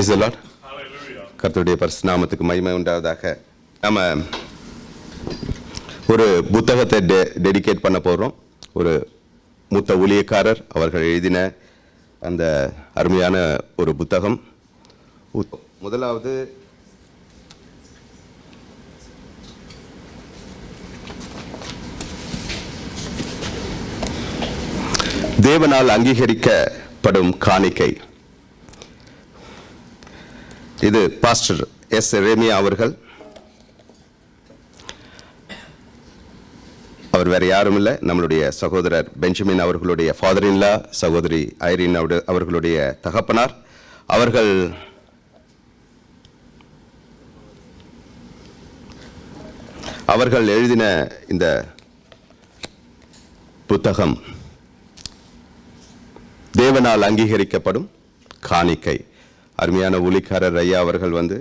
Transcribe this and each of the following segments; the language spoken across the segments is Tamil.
பிரைஸ் லார்ட் கர்த்தருடைய பரிசு நாமத்துக்கு மகிமை உண்டாவதாக. நம்ம ஒரு புத்தகத்தை டெ டெடிகேட் பண்ண போகிறோம் ஒரு மூத்த ஊழியக்காரர் அவர்கள் எழுதின அந்த அருமையான ஒரு புத்தகம். முதலாவது தேவனால் அங்கீகரிக்கப்படும் காணிக்கை. இது பாஸ்டர் எஸ் ரேமியா அவர்கள். அவர் வேற யாரும் இல்லை. நம்மளுடைய சகோதரர் பெஞ்சமின் அவர்களுடைய ஃபாதர் இன்லா சகோதரி ஐரின் அவர்களுடைய தகப்பனார். அவர்கள் அவர்கள் எழுதின இந்த புத்தகம் தேவனால் அங்கீகரிக்கப்படும் காணிக்கை. அருமையான ஊழிக்காரர் ஐயா அவர்கள் வந்து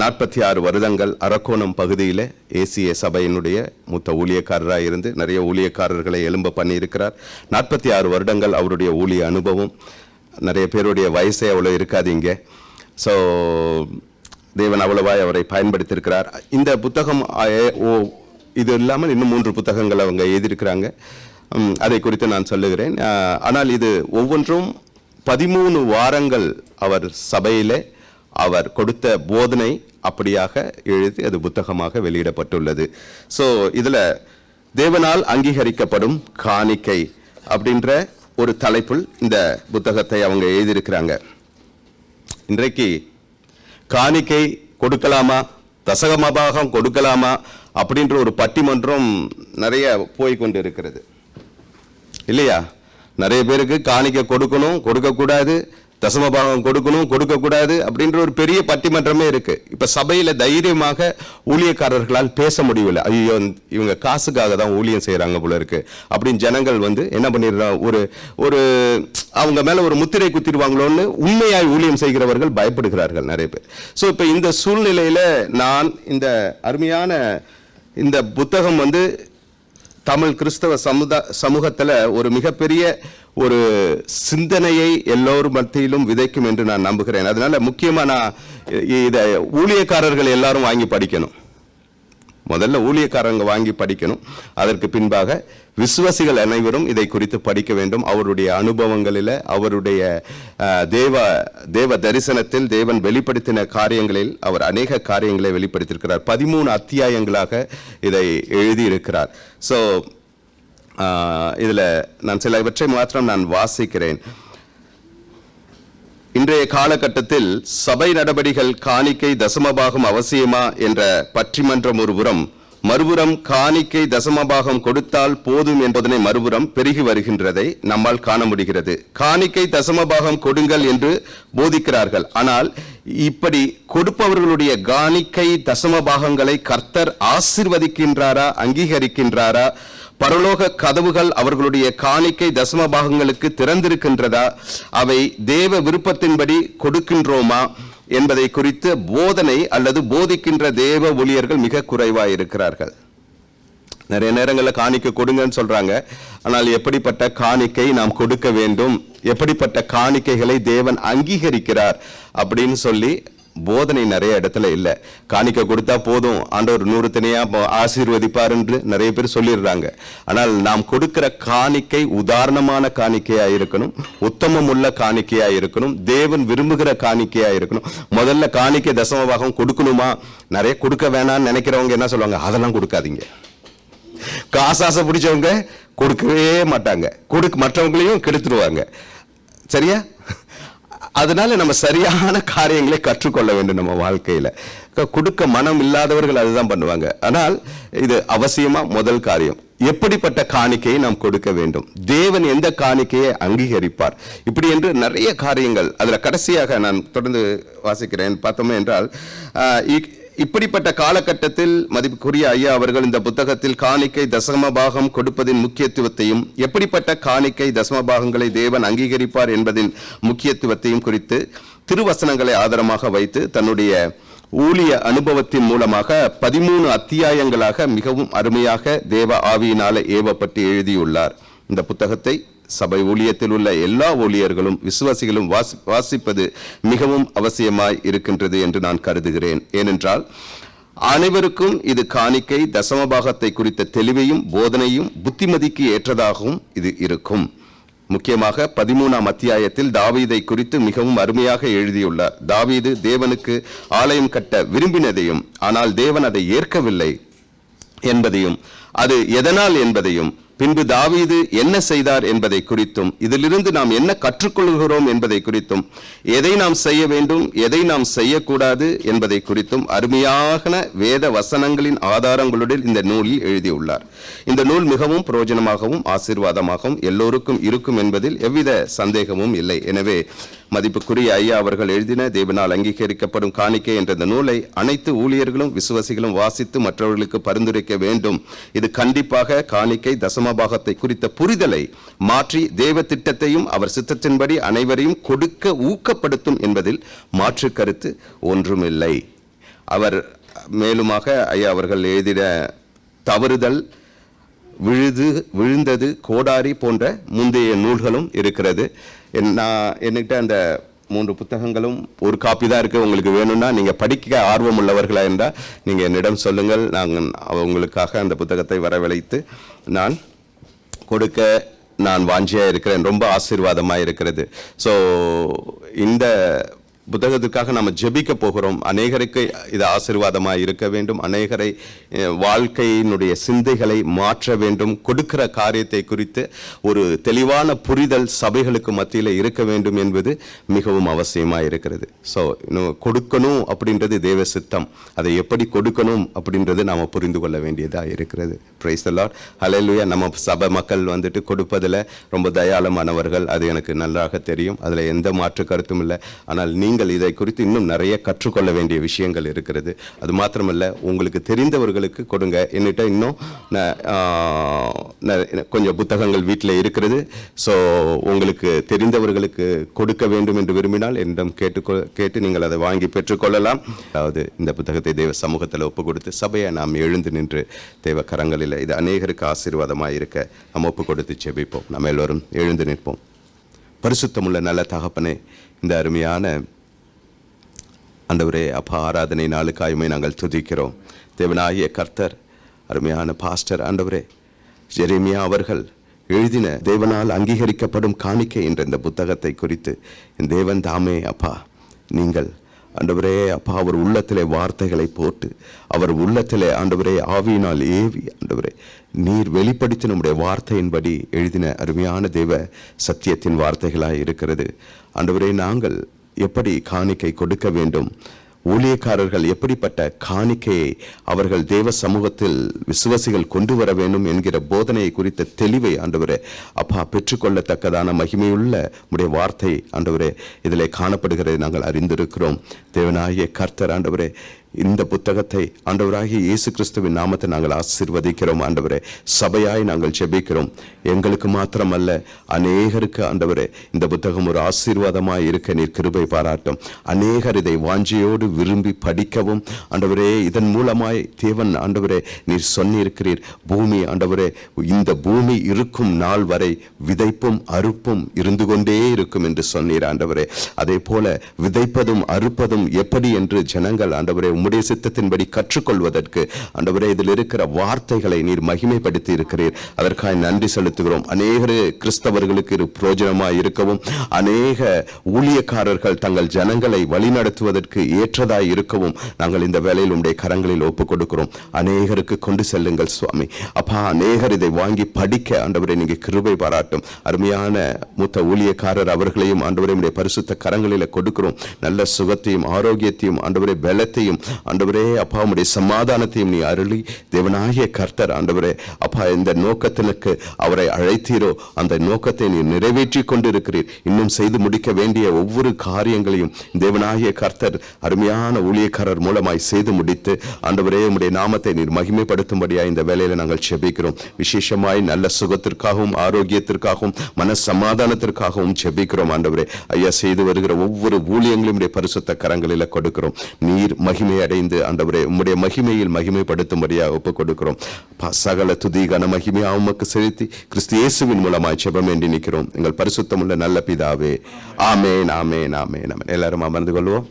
நாற்பத்தி ஆறு வருடங்கள் அரக்கோணம் பகுதியில் ஏசிய சபையினுடைய மூத்த ஊழியக்காரராக இருந்து நிறைய ஊழியக்காரர்களை எலும்ப பண்ணியிருக்கிறார். நாற்பத்தி ஆறு வருடங்கள் அவருடைய ஊழிய அனுபவம். நிறைய பேருடைய வயசே அவ்வளோ இருக்காதீங்க ஸோ தேவன் அவ்வளவாய் அவரை பயன்படுத்தியிருக்கிறார். இந்த புத்தகம் ஓ இது இல்லாமல் இன்னும் மூன்று புத்தகங்கள் அவங்க எழுதியிருக்கிறாங்க. அதை குறித்து நான் சொல்லுகிறேன். ஆனால் இது ஒவ்வொன்றும் பதிமூணு வாரங்கள் அவர் சபையிலே அவர் கொடுத்த போதனை அப்படியாக எழுதி அது புத்தகமாக வெளியிடப்பட்டுள்ளது. ஸோ இதில் தேவனால் அங்கீகரிக்கப்படும் காணிக்கை அப்படின்ற ஒரு தலைப்பில் இந்த புத்தகத்தை அவங்க எழுதியிருக்கிறாங்க. இன்றைக்கு காணிக்கை கொடுக்கலாமா? தசகமபாகம் கொடுக்கலாமா? அப்படின்ற ஒரு பட்டிமன்றம் நிறைய போய்கொண்டு இருக்கிறது இல்லையா? நிறைய பேருக்கு காணிக்க கொடுக்கணும் கொடுக்கக்கூடாது தசமபாகம் கொடுக்கணும் கொடுக்கக்கூடாது அப்படின்ற ஒரு பெரிய பட்டிமன்றமே இருக்குது இப்போ சபையில் தைரியமாக ஊழியக்காரர்களால் பேச முடியவில்லை. ஐயோ இவங்க காசுக்காக தான் ஊழியம் செய்கிறாங்க போல இருக்கு. அப்படின்னு ஜனங்கள் வந்து என்ன பண்ணிடுறாங்க ஒரு ஒரு அவங்க மேலே ஒரு முத்திரை குத்திடுவாங்களோன்னு உண்மையாய் ஊழியம் செய்கிறவர்கள் பயப்படுகிறார்கள் நிறைய பேர். ஸோ இப்போ இந்த சூழ்நிலையில் நான் இந்த அருமையான இந்த புத்தகம் வந்து தமிழ் கிறிஸ்தவ சமுதா சமூகத்தில் ஒரு மிகப்பெரிய ஒரு சிந்தனையை எல்லோரும் மத்தியிலும் விதைக்கும் என்று நான் நம்புகிறேன். அதனால முக்கியமாக நான் இதை ஊழியக்காரர்கள் எல்லாரும் வாங்கி படிக்கணும். முதல்ல ஊழியக்காரங்க வாங்கி படிக்கணும். அதற்கு பின்பாக விசுவாசிகள் அனைவரும் இதை குறித்து படிக்க வேண்டும். அவருடைய அனுபவங்களில் அவருடைய தேவ தேவ தரிசனத்தில் தேவன் வெளிப்படுத்தின காரியங்களில் அவர் அநேக காரியங்களை வெளிப்படுத்தியிருக்கிறார். பதிமூணு அத்தியாயங்களாக இதை எழுதியிருக்கிறார். ஸோ இதில் நான் சிலவற்றை மாத்திரம் நான் வாசிக்கிறேன். இன்றைய காலகட்டத்தில் சபை நடபடிகள் காணிக்கை தசமபாகம் அவசியமா என்ற பற்றிமன்றம் ஒருபுறம் மறுபுறம் காணிக்கை தசமபாகம் கொடுத்தால் போதும் என்பதனை மறுபுறம் பெருகி வருகின்றதை நம்மால் காண முடிகிறது. காணிக்கை தசமபாகம் கொடுங்கள் என்று போதிக்கிறார்கள். ஆனால் இப்படி கொடுப்பவர்களுடைய காணிக்கை தசமபாகங்களை கர்த்தர் ஆசிர்வதிக்கின்றாரா அங்கீகரிக்கின்றாரா பரலோக கதவுகள் அவர்களுடைய காணிக்கை தசம பாகங்களுக்கு திறந்திருக்கின்றதா? அவை தேவ விருப்பத்தின்படி கொடுக்கின்றோமா? என்பதை குறித்து போதனை அல்லது போதிக்கின்ற தேவ ஊழியர்கள் மிக குறைவாக இருக்கிறார்கள். நிறைய நேரங்களில் காணிக்கை கொடுங்கன்னு சொல்றாங்க. ஆனால் எப்படிப்பட்ட காணிக்கை நாம் கொடுக்க வேண்டும்? எப்படிப்பட்ட காணிக்கைகளை தேவன் அங்கீகரிக்கிறார்? அப்படின்னு சொல்லி போதனை நிறைய இடத்துல இல்லை. காணிக்கை கொடுத்தா போதும். ஆண்டவர் நூறு தனியாக ஆசீர்வதிப்பார் என்று நிறைய பேர் சொல்லிடுறாங்க. ஆனால் நாம் கொடுக்கிற காணிக்கை உதாரணமான காணிக்கையாக இருக்கணும். உத்தமம் உள்ள காணிக்கையாக இருக்கணும். தேவன் விரும்புகிற காணிக்கையாக இருக்கணும். முதல்ல காணிக்கை தசமபாகம் கொடுக்கணுமா? நிறைய கொடுக்க வேணாம்னு நினைக்கிறவங்க என்ன சொல்லுவாங்க? அதெல்லாம் கொடுக்காதீங்க. காசாசை பிடிச்சவங்க கொடுக்கவே மாட்டாங்க. கொடுக்க மற்றவங்களையும் கெடுத்துருவாங்க சரியா? அதனால நம்ம சரியான காரியங்களை கற்றுக்கொள்ள வேண்டும் நம்ம வாழ்க்கையில. கொடுக்க மனம் இல்லாதவர்கள் அதுதான் பண்ணுவாங்க. ஆனால் இது அவசியமா? முதல் காரியம். எப்படிப்பட்ட காணிக்கையை நாம் கொடுக்க வேண்டும்? தேவன் எந்த காணிக்கையை அங்கீகரிப்பார்? இப்படி என்று நிறைய காரியங்கள். அதுல கடைசியாக நான் தொடர்ந்து வாசிக்கிறேன். பார்த்தோமே என்றால் இப்படிப்பட்ட காலகட்டத்தில் மதிப்புக்குரிய ஐயா அவர்கள் இந்த புத்தகத்தில் காணிக்கை தசமபாகம் கொடுப்பதின் முக்கியத்துவத்தையும் எப்படிப்பட்ட காணிக்கை தசமபாகங்களை தேவன் அங்கீகரிப்பார் என்பதின் முக்கியத்துவத்தையும் குறித்து திருவசனங்களை ஆதாரமாக வைத்து தன்னுடைய ஊழிய அனுபவத்தின் மூலமாக பதிமூணு அத்தியாயங்களாக மிகவும் அருமையாக தேவ ஆவியினால ஏவப்பட்டு எழுதியுள்ளார். இந்த புத்தகத்தை சபை ஊழியத்தில் உள்ள எல்லா ஊழியர்களும் விசுவாசிகளும் வாசி வாசிப்பது மிகவும் அவசியமாய் இருக்கின்றது என்று நான் கருதுகிறேன். ஏனென்றால் அனைவருக்கும் இது காணிக்கை தசமபாகத்தை குறித்த தெளிவையும் போதனையும் புத்திமதிக்கு ஏற்றதாகவும் இது இருக்கும். முக்கியமாக பதிமூணாம் அத்தியாயத்தில் தாவீதை குறித்து மிகவும் அருமையாக எழுதியுள்ளார். தாவீது தேவனுக்கு ஆலயம் கட்ட விரும்பினதையும் ஆனால் தேவன் அதை ஏற்கவில்லை என்பதையும் அது எதனால் என்பதையும் பின்பு தாவீது என்ன செய்தார் என்பதை குறித்தும் இதிலிருந்து நாம் என்ன கற்றுக்கொள்கிறோம் என்பதை குறித்தும் எதை நாம் செய்ய வேண்டும் எதை நாம் செய்யக்கூடாது என்பதை குறித்தும் அருமையான வேத வசனங்களின் ஆதாரங்களுடன் இந்த நூலில் எழுதியுள்ளார். இந்த நூல் மிகவும் பிரயோஜனமாகவும் ஆசீர்வாதமாகவும் எல்லோருக்கும் இருக்கும் என்பதில் எவ்வித சந்தேகமும் இல்லை. எனவே மதிப்புக்குரிய ஐயா அவர்கள் எழுதின தேவனால் அங்கீகரிக்கப்படும் காணிக்கை என்ற இந்த நூலை அனைத்து ஊழியர்களும் விசுவாசிகளும் வாசித்து மற்றவர்களுக்கு பரிந்துரைக்க வேண்டும். இது கண்டிப்பாக காணிக்கை தசமபாகத்தை குறித்த புரிதலை மாற்றி தேவ திட்டத்தையும் அவர் சித்தத்தின்படி அனைவரையும் கொடுக்க ஊக்கப்படுத்தும் என்பதில் மாற்று கருத்து ஒன்றுமில்லை. அவர் மேலுமாக ஐயா அவர்கள் எழுதின தவறுதல் விழுது விழுந்தது கோடாரி போன்ற முந்தைய நூல்களும் இருக்கிறது. என் நான் என்கிட்ட அந்த மூன்று புத்தகங்களும் ஒரு காப்பி தான் இருக்குது உங்களுக்கு வேணும்னா நீங்கள் படிக்க ஆர்வம் உள்ளவர்களா இருந்தால் நீங்கள் என்னிடம் சொல்லுங்கள். நாங்கள் உங்களுக்காக அந்த புத்தகத்தை வரவழைத்து நான் கொடுக்க நான் வாஞ்சியாக இருக்கிறேன். ரொம்ப ஆசீர்வாதமாக இருக்கிறது. ஸோ இந்த புத்தகத்திற்காக நம்ம ஜெபிக்க போகிறோம். அநேகருக்கு இது ஆசீர்வாதமாக இருக்க வேண்டும். அநேகரை வாழ்க்கையினுடைய சிந்தைகளை மாற்ற வேண்டும். கொடுக்கிற காரியத்தை குறித்து ஒரு தெளிவான புரிதல் சபைகளுக்கு மத்தியில் இருக்க வேண்டும் என்பது மிகவும் அவசியமாக இருக்கிறது. ஸோ இன்னும் கொடுக்கணும் அப்படின்றது தேவ சித்தம். அதை எப்படி கொடுக்கணும் அப்படின்றது நாம் புரிந்து கொள்ள வேண்டியதாக இருக்கிறது. பிரைஸ் லார்ட் ஹalleluya நம்ம சபை மக்கள் வந்துட்டு கொடுப்பதில் ரொம்ப தயாளமானவர்கள். அது எனக்கு நன்றாக தெரியும். அதில் எந்த மாற்று கருத்தும் இல்லை. ஆனால் நீங்கள் இதை குறித்து இன்னும் நிறைய கற்றுக்கொள்ள வேண்டிய விஷயங்கள் இருக்கிறது. அது மாத்திரமல்ல உங்களுக்கு தெரிந்தவர்களுக்கு கொடுங்க. என்னிட்ட இன்னும் கொஞ்சம் புத்தகங்கள் வீட்டில் இருக்கிறது. ஸோ உங்களுக்கு தெரிந்தவர்களுக்கு கொடுக்க வேண்டும் என்று விரும்பினால் என்னிடம் கேட்டு கேட்டு நீங்கள் அதை வாங்கி பெற்றுக்கொள்ளலாம். அதாவது இந்த புத்தகத்தை தேவ சமூகத்தில் ஒப்பு கொடுத்து சபையை நாம் எழுந்து நின்று தேவ கரங்களில் இது அநேகருக்கு ஆசீர்வாதமாக இருக்க நம்ம ஒப்பு கொடுத்து செபிப்போம் நம்ம எல்லோரும் எழுந்து நிற்போம். பரிசுத்தமுள்ள நல்ல தகப்பனே இந்த அருமையான அந்தவரே அப்பா ஆராதனை நாளுக்காயுமே நாங்கள் துதிக்கிறோம். தேவனாகிய கர்த்தர் அருமையான பாஸ்டர் ஆண்டவரே ஜெரேமியா அவர்கள் எழுதின தேவனால் அங்கீகரிக்கப்படும் காணிக்கை என்ற இந்த புத்தகத்தை குறித்து என் தேவன் தாமே அப்பா நீங்கள் ஆண்டவரே அப்பா அவர் உள்ளத்திலே வார்த்தைகளை போட்டு அவர் உள்ளத்திலே ஆண்டவரே ஆவியினால் ஏவி ஆண்டவரே நீர் வெளிப்படுத்தி நம்முடைய வார்த்தையின்படி எழுதின அருமையான தேவ சத்தியத்தின் வார்த்தைகளாக இருக்கிறது. ஆண்டவரே நாங்கள் எப்படி காணிக்கை கொடுக்க வேண்டும்? ஊழியக்காரர்கள் எப்படிப்பட்ட காணிக்கையை அவர்கள் தேவ சமூகத்தில் விசுவாசிகள் கொண்டு வர வேண்டும் என்கிற போதனையை குறித்த தெளிவை ஆண்டவரே அப்பா பெற்றுக்கொள்ளத்தக்கதான மகிமையுள்ள உடைய வார்த்தை ஆண்டவரே இதிலே காணப்படுகிறதை நாங்கள் அறிந்திருக்கிறோம். தேவனாகிய கர்த்தர் ஆண்டவரே இந்த புத்தகத்தை ஆண்டவராகிய இயேசு கிறிஸ்துவின் நாமத்தை நாங்கள் ஆசீர்வதிக்கிறோம் ஆண்டவரே. சபையாய் நாங்கள் ஜெபிக்கிறோம். எங்களுக்கு மாத்திரமல்ல அநேகருக்கு ஆண்டவரே இந்த புத்தகம் ஒரு ஆசீர்வாதமாக இருக்க நீர் கிருபை பாராட்டும். அநேகர் இதை வாஞ்சியோடு விரும்பி படிக்கவும் ஆண்டவரே இதன் மூலமாய் தேவன் ஆண்டவரே நீர் சொன்னிருக்கிறீர். பூமி ஆண்டவரே இந்த பூமி இருக்கும் நாள் வரை விதைப்பும் அறுப்பும் இருந்து கொண்டே இருக்கும் என்று சொன்னீர் ஆண்டவரே. அதே போல விதைப்பதும் அறுப்பதும் எப்படி என்று ஜனங்கள் ஆண்டவரே உம்முடைய சித்தத்தின்படி கற்றுக்கொள்வதற்கு. அண்டவரே இதில் இருக்கிற வார்த்தைகளை நீர் மகிமைப்படுத்தி இருக்கிறீர். அதற்காக நன்றி செலுத்துகிறோம். அநேக கிறிஸ்தவர்களுக்கு இது பிரயோஜனமாய் இருக்கவும் அநேக ஊழியக்காரர்கள் தங்கள் ஜனங்களை வழிநடத்துவதற்கு ஏற்றதாய் இருக்கவும் நாங்கள் இந்த வேலையில் உடைய கரங்களில் ஒப்புக் கொடுக்கிறோம். அநேகருக்கு கொண்டு செல்லுங்கள் சுவாமி. அப்பா அநேகர் இதை வாங்கி படிக்க ஆண்டவரை நீங்கள் கிருபை பாராட்டும். அருமையான மூத்த ஊழியக்காரர் அவர்களையும் ஆண்டவரை பரிசுத்த கரங்களில் கொடுக்கிறோம். நல்ல சுகத்தையும் ஆரோக்கியத்தையும் ஆண்டவரை பலத்தையும் ஆண்டவரே அப்பா உடைய சமாதானத்தையும் நீ அருளி. தேவனாகிய கர்த்தர் ஆண்டவரே அப்பா இந்த நோக்கத்தினுக்கு அவரை அழைத்தீரோ அந்த நோக்கத்தை நீ நிறைவேற்றி கொண்டிருக்கிறீர். இன்னும் செய்து முடிக்க வேண்டிய ஒவ்வொரு காரியங்களையும் தேவனாகிய கர்த்தர் அருமையான ஊழியக்காரர் மூலமாய் செய்து முடித்து ஆண்டவரே உடைய நாமத்தை நீர் மகிமைப்படுத்தும்படியாக இந்த வேலையில் நாங்கள் செபிக்கிறோம். விசேஷமாய் நல்ல சுகத்திற்காகவும் ஆரோக்கியத்திற்காகவும் மன சமாதானத்திற்காகவும் செபிக்கிறோம் ஆண்டவரே. ஐயா செய்து வருகிற ஒவ்வொரு ஊழியங்களையும் பரிசுத்த கரங்களில் கொடுக்கிறோம். நீர் மகிமை மகிமை அடைந்து அந்தவரை உம்முடைய மகிமையில் மகிமைப்படுத்தும்படியாக ஒப்புக் கொடுக்கிறோம் சகல துதி கன மகிமை உமக்கு செலுத்தி கிறிஸ்து இயேசுவின் மூலமாய் ஜெபம் வேண்டி நிற்கிறோம். எங்கள் பரிசுத்தமுள்ள நல்ல பிதாவே. ஆமேன் ஆமேன் ஆமேன் ஆமேன். எல்லாரும் அமர்ந்து கொள்வோம்.